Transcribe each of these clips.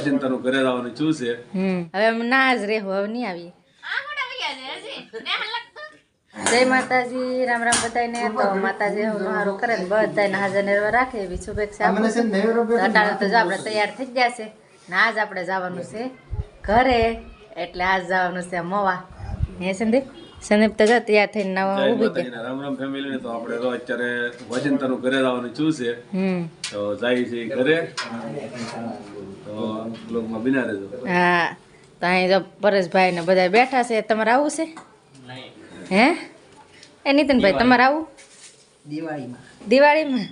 વજનતાનું ઘરે આવવાનું છે હવે ના જ રહેવું હવે નહીં આવી. જય માતાજી રામ રામ બધાને તો માતાજી હું સારું કરે ને બધાને હાજર નિર્વા રાખે એવી શુભેચ્છા અટાણે તો જો આપણે તૈયાર થઈ ગયા છે. ને આજ આપણે જવાનું છે ઘરે. એટલે આજ જવાનું છે મોવા. હે સંદીપ? સંદીપ તો જો તૈયાર થઈને નવા ઊભી ગયા રામ રામ ફેમિલી તો આપણે તો અત્યારે વજનતાનું ઘરે જવાનું છું છે. તો જાય છે ઘરે. હા, તો અહીં પરેશભાઈ ને બધા બેઠા છે. તમારે આવું છે? હે? એ નીતિનભાઈ, તમારે આવું? દિવાળીમાં.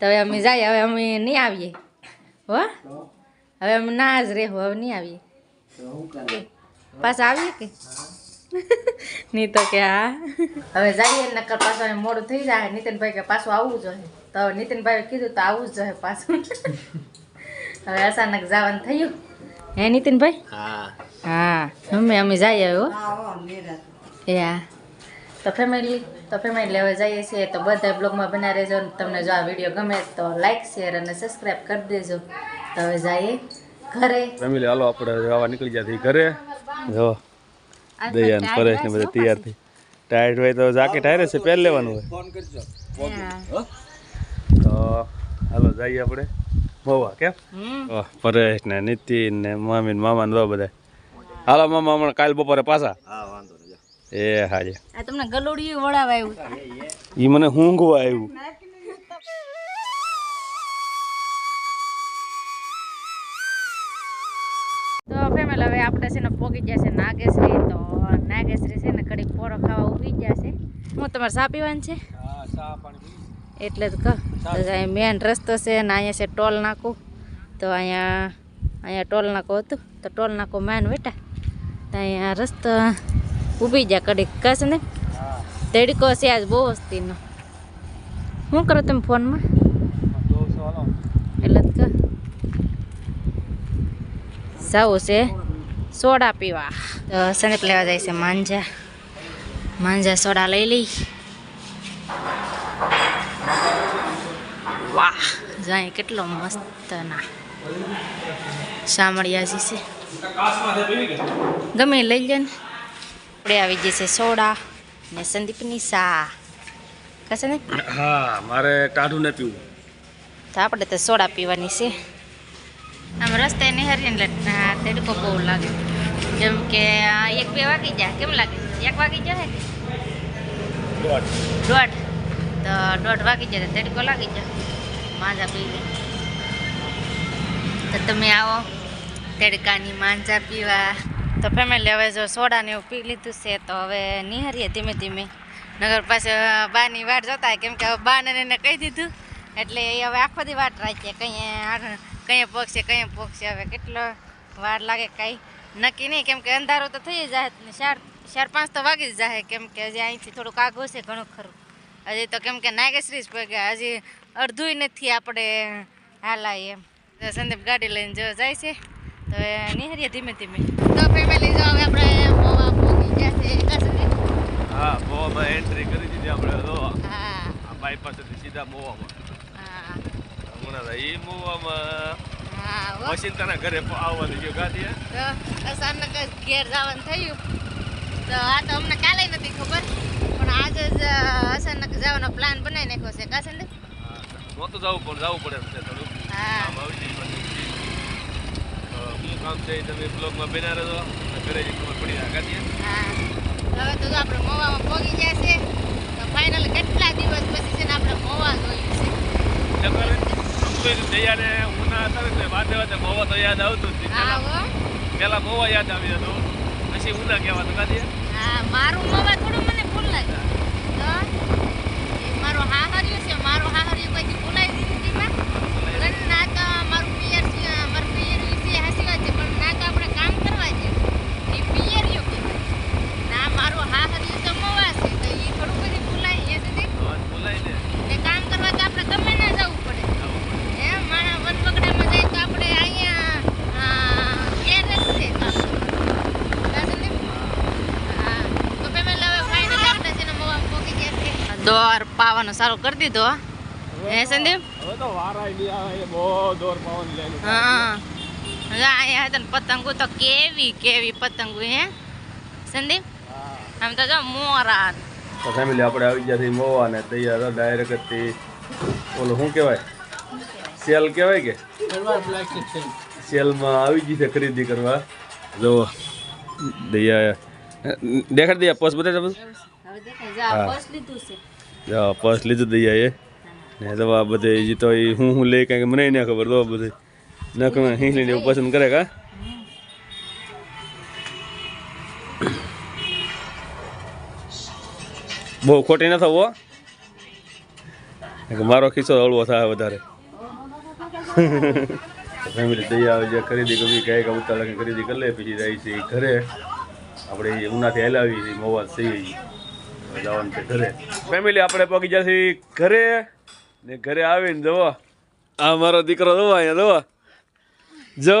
તો હવે અમે જઈએ, હવે અમે નહીં આવીએ. હો? હવે અમે ના જ રહેવું, હવે નહીં આવીએ. પાછા આવીએ કે? નહીં તો કે હા. હવે જઈએ, નકર પાછું મોડું થઈ જાય. નીતિનભાઈ કે પાછું આવવું જોઈએ તો હવે નીતિનભાઈએ કીધું તો આવવું જ જોઈએ પાછું. હવે અચાનક જવાનું થયું. હે નીતિનભાઈ? હા. અમે અમે જઈએ હો. એ હા. તો ફેમિલી તો ફેમિલી હવે જઈએ છીએ. તો બધા બ્લોગમાં બના રહેજો તમને જો આ વીડિયો ગમે તો લાઈક શેર અને સબસ્ક્રાઈબ કરી દેજો. તો હવે જઈએ ઘરે. ફેમિલી હાલો આપણે જવા નીકળી ગયા ઘરે. જો દયાન પરેશ ને બધા તૈયાર થઈ. ટાયર્ડ હોય તો જાકેટ હારે છે પહેર લેવાનું હોય. હા. તો હાલો જઈએ આપણે. મોવા કેમ ઓહ, પરેશ ને નીતિન ને મામી ને મામા ને બધા. હાલો મામા હમણાં કાલ બપોરે પાછા. એ હાજે. તમને ગલોડી વળાવા આવ્યું. ઈ મને ઊંઘવા આવ્યું. તો ફેમિલી હવે આપણે છે ને પોગી ગયા છે નાગેશ્રી. તો નાગેશ્રી છે ને કડીક પોરો ખાવા ઊભી ગયા છે. હું તમારે સા પીવાનું છે? એટલે જ કહો. તો મેન રસ્તો છે ને અહીંયા છે ટોલ નાકું. તો અહીંયા અહીંયા ટોલ નાકું હતું. તો ટોલ નાકું મેન બેટા તો અહીંયા રસ્તો ઊભી જા કડીક કહેશે ને? તડકો છે આજ બહુ વસ્તીનો. શું કરો તમે ફોનમાં? એટલે જ જવું છે સોડા પીવા. તો સનેપ લેવા જાય છે માંજા. માંજા સોડા લઈ લઈ. વાહ. જાય કેટલો મસ્ત ના સામળિયાજી છે. ગમે લઈ લે ને. આપણે આવી જઈએ છે સોડા ને સંદીપની સા કશે ને? હા મારે ટાઢું ને પીવું. તો આપણે તો સોડા પીવાની છે. આમ રસ્તે નિહારીએ ને એટલે તડકો બહુ લાગે. કેમ કે એક બે વાગી જાય. કેમ લાગે? એક વાગી જાય દોઢ. દોઢ. તો દોઢ વાગી જાય તડકો લાગી જાય. માંજા પી લે તો તમે આવો. તડકાની માંજા પીવા. તો ફેમિલી હવે જો સોડા ને એવું પી લીધું છે, તો હવે નિહારીએ ધીમે ધીમે. નગર પાસે બાની વાટ જોતા કેમ કે હવે બાને એને કહી દીધું. એટલે એ હવે આખો દી વાટ રાખીએ. કંઈ કંઈ પોગશે કંઈ પોગશે. હવે કેટલો વાર લાગે કાંઈ નક્કી નહીં. કેમ કે અંધારું તો થઈ જાય ચાર ચાર પાંચ તો વાગી જ જાય કેમ કે હજી અહીંથી થોડુંક આગું છે, ઘણું ખરું. હજી તો કેમ કે નાગેશ્રી જ પગ્યા હજી અડધુંય નથી આપણે હાલાય એમ. સંદીપ ગાડી લઈને જો જાય છે. તો એ નિહારીએ ધીમે ધીમે. તો ફેમિલી જો હવે આપણે મોવા પહોંચી ગયા છે. હા મોવામાં એન્ટ્રી કરી દીધી આપણે તો. હા. આ બાયપાસેથી સીધા મોવામાં. હા. હમણાં ઈ મોવામાં હા હો. વસંતાના ઘરે આવવાનું ગયો ગાડી તો અચાનક ઘેર જવાનું થયું. તો આ તો અમને કાલે નથી ખબર પણ આજે જ અચાનક જવાનો પ્લાન બનાવી નાખ્યો છે. કા સંદીપ? નહોતું જવું પણ જવું પડે છે થોડું હા. તો શું કામ છે તમે બ્લોગમાં બેના રહેજો. ઘરે ખબર પડી હા. હવે તો આપણે મોવામાં પહોંચી ગયા છે તો ફાઇનલ કેટલા દિવસ પછી છે ને આપણે મોવા જોયું છે? હતા ને વાતે વાતે મોવા તો યાદ આવતું જ હા નહીં. હો. પેલા મોવા યાદ આવી જતું. પછી ઉના કહેવાતું. હા મારું મોવા થોડું મને ભૂલ લાગે તો એ મારો હાહર્યું છે મારો હાહર્યું પછી ભૂલાઈ દીધી માં ના તો મારું પિયર છે મારું પિયર વિશે હાસી વાત છે પણ ના તો આપણે કામ કરવા છે એ પિયરિયું કહેવાય ના મારું હાહર્યું તો મોવા છે તો એ થોડું બધી ભૂલાય એ સુધી અવાજ બોલાય ને ને કામ કરવા તો આપણે ગમે ના જવું પડે એમ મારા વનપકડામાં જાય તો આપણે અહીંયા આ, ઘેર જ છે કામ કરવા. કા સંદીપ? હા. તો પેમેન્ટ હવે final આપણે છે ને મોવામાં પહોંચી ગયા છે. દોર સારો કરી દીધો હે. સંદીપ? હવે તો વાર આવી આવે એ બહુ દોર પવન લે હા અહીંયા હતા પતંગો તો કેવી કેવી પતંગો હે? સંદીપ? આમ તો જો મોરા તો ફેમિલી આપણે આવી ગયા છીએ મોવા ને તૈયાર ડાયરેક્ટથી ઓલું શું કહેવાય? સેલ કહેવાય કે? સેલમાં આવી ગઈ છે ખરીદી કરવા. જો દૈયા દેખાડ દૈયા પોસ્ટ બતાવી હા. પોસ્ટ લીધું છે. જો પર્સ લીધું દૈયા એ ને તો આ બધે હજી તો હું હું લઈ કાંઈ મને ના ખબર તો બધું. હિંસ લઈને એવું પસંદ કરે કા? બહુ ખોટી ન થવો મારો ખિસ્સો હળવો થાય વધારે. ફેમિલી દૈયા આવે જે ખરીદી કરવી કાંઈક ઉતાર લખી ખરીદી કરી લે, પછી જાય છે ઘરે. આપણે ઉનાથી હલાવી મોવા થઈ જવાનું છે ઘરે. ફેમિલી આપણે પગી જશે ઘરે ને ઘરે આવીને જવો. આ મારો દીકરો જુઓ અહીંયા જુઓ જો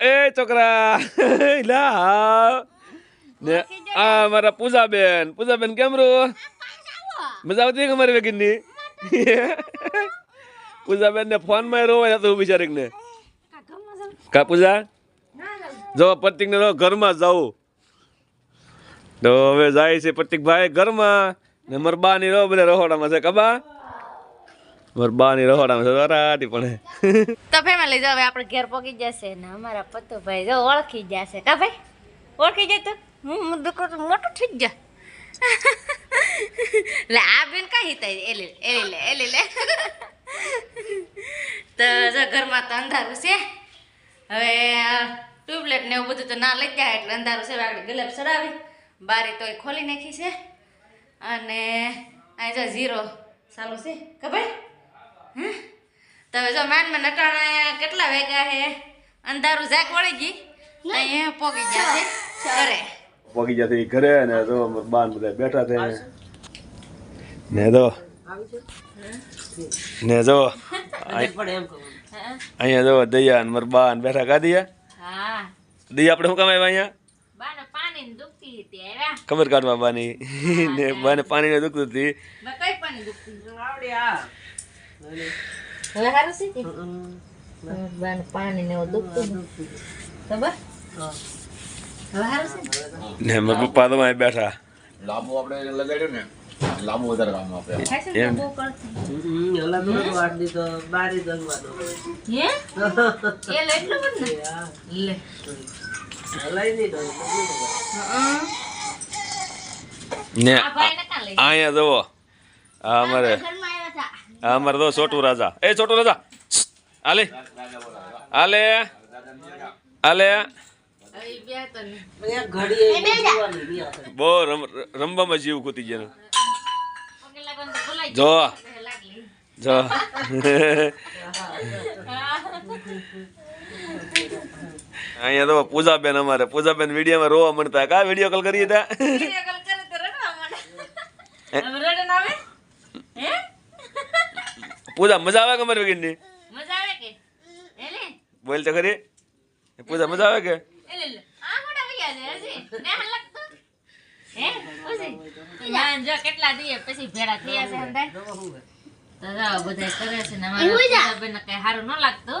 એ છોકરા લા. ને આ મારા પૂજાબેન. પૂજાબેન કેમ રહો? મજા આવતી કે મારી વેગીનની? પૂજાબેન ને ફોનમાં રોવાય હતું બિચારીક ને કા પૂજા? જો પ્રતિક ને ઘરમાં જાઉં. તો હવે જાય છે પ્રતિકભાઈ ઘરમાં. ને મારા ની રહો, બધા રહોડામાં છે કબા મારા બા છે પણ. તો ફેમિલી જો આપણે ઘેર પગી જશે ને અમારા પતુભાઈ જો ઓળખી જશે. કા ભાઈ? ઓળખી જાય તો? હું હું મોટું થઈ જ લે, આ બેન કઈ હિતાય એલી લે એ લે. તો જો ઘરમાં તો અંધારું છે. હવે ટ્યુબલેટ ને એવું બધું તો ના લઈ જાય, એટલે અંધારું છે આગળ ગલેબ બારી તો ખોલી નાખી છે. અને અહીં જો ઝીરો. ચાલુ છે. ખબર? હા? તો જો માનમાં નટાણા કેટલા વેગા હે? અંધારું ઝાક વળી ગઈ. અહીંયા પોગી જશે ઘરે. પોગી જતી ઘરે ને તો બાન બધા બેઠા છે. ને તો ને જો. અહીંયા જો દયા ને મારા બા ને બેઠા કા દયા? હા. દયા આપણે શું કામ આવ્યા અહીંયા? પાણી દુખતી હતી આવ્યા ખબર કાઢવા બાની ને બાને પાણીને દુખતું હતી. કઈ પાણી દુખતી હવે હારું છે બાને પાણી ને દુખતું હતું. ખબર? હવે હારું છે ને? ને મારા પપ્પા તો અહીંયા બેઠા. લાંબુ આપણે લગાડ્યો ને લાંબુ વધારે કામ આપે. એમ. હમ, ઓલા તો વાડી તો બારી દંગવાનો. હે? એ એટલું બધું લે. ને અહીંયા આ અમારે ઘરમાં આવ્યા આ અમારે તો છોટુ રાજા. એ છોટુ રાજા. આલે. આલે. આલે. બહુ રમ રમવામાં જીવ ખૂતી ગયો પગે લાગવાનું તો ભૂલાઈ જો. જો. અહીંયા તો પૂજાબેન અમારે પૂજાબેન વિડીયોમાં રોવા મળતા કા વીડિયો કોલ કરીએ તા ના? પૂજા મજા આવે કે અમારી વગરની મજા આવે કે? એલે? બોલ તો ખરી પૂજા મજા આવે કે એલે લે. આ મોટા ભૈયા છે, હજી. નેહાલ લાગતો? હે? પછી? ના, જો કેટલા દીએ પછી ભેડા થયા છે અંદાજ. તો જો બધાય કરે છે ને અમારા પૂજાબેનને કાંઈ હારું ન લાગતું.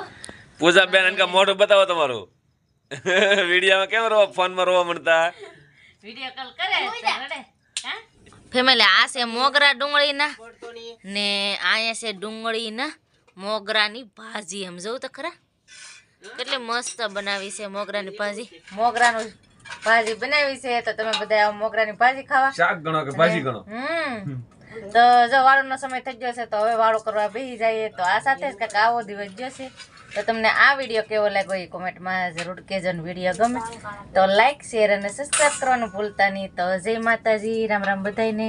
પૂજાબેન એનકા મોઢું બતાવો તમારું. વિડીયોમાં કેમ રોવા ફોનમાં રોવા મળતા વીડિયો કોલ કરે તો રડે. હા? ફેમિલી આ છે મોગરા ડુંગળીના. ને અહીંયા છે ડુંગળીના મોગરાની ભાજી. એમ જોઉં તો ખરા? કેટલી મસ્ત બનાવી છે મોગરાની ભાજી. મોગરાનું ભાજી બનાવી છે તો તમે બધા આવો મોગરાની ભાજી ખાવા. શાક ગણો કે ભાજી ગણો? હમ. તો જો વાળુનો સમય થઈ ગયો છે, તો હવે વાળું કરવા બેસી જઈએ. તો આ સાથે જ કંઈક આવો દિવસ જશે તો તમને આ વીડિયો કેવો લાગ્યો એ કોમેન્ટમાં જરૂર કહેજો વીડિયો ગમે તો લાઇક શેર અને સબસ્ક્રાઈબ કરવાનું ભૂલતા નહીં. તો જય માતાજી, રામ રામ બધાયને.